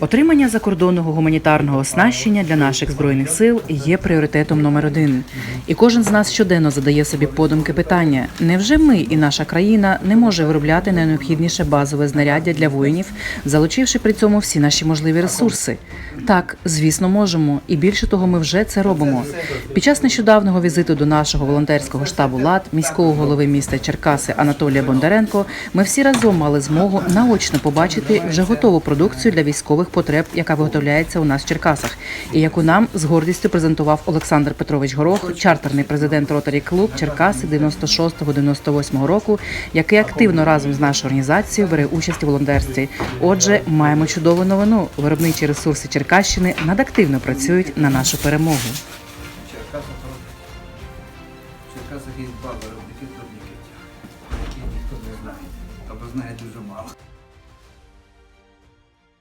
Отримання закордонного гуманітарного оснащення для наших збройних сил є пріоритетом номер один. І кожен з нас щоденно задає собі подумки питання: невже ми і наша країна не може виробляти найнеобхідніше базове знаряддя для воїнів, залучивши при цьому всі наші можливі ресурси? Так, звісно, можемо, і більше того, ми вже це робимо. Під час нещодавнього візиту до нашого волонтерського штабу ЛАД міського голови міста Черкаси Анатолія Бондаренко ми всі разом мали змогу наочно побачити вже готову продукцію для військових потреб, яка виготовляється у нас в Черкасах, і яку нам з гордістю презентував Олександр Петрович Горох, чартерний президент Ротарі Клуб Черкаси 96-98 року, який активно разом з нашою організацією бере участь у волонтерстві. Отже, маємо чудову новину. Виробничі ресурси Черкащини надактивно працюють на нашу перемогу. Черкасах. Є два виробники турнікетів, які ніхто не знає. Або знає дуже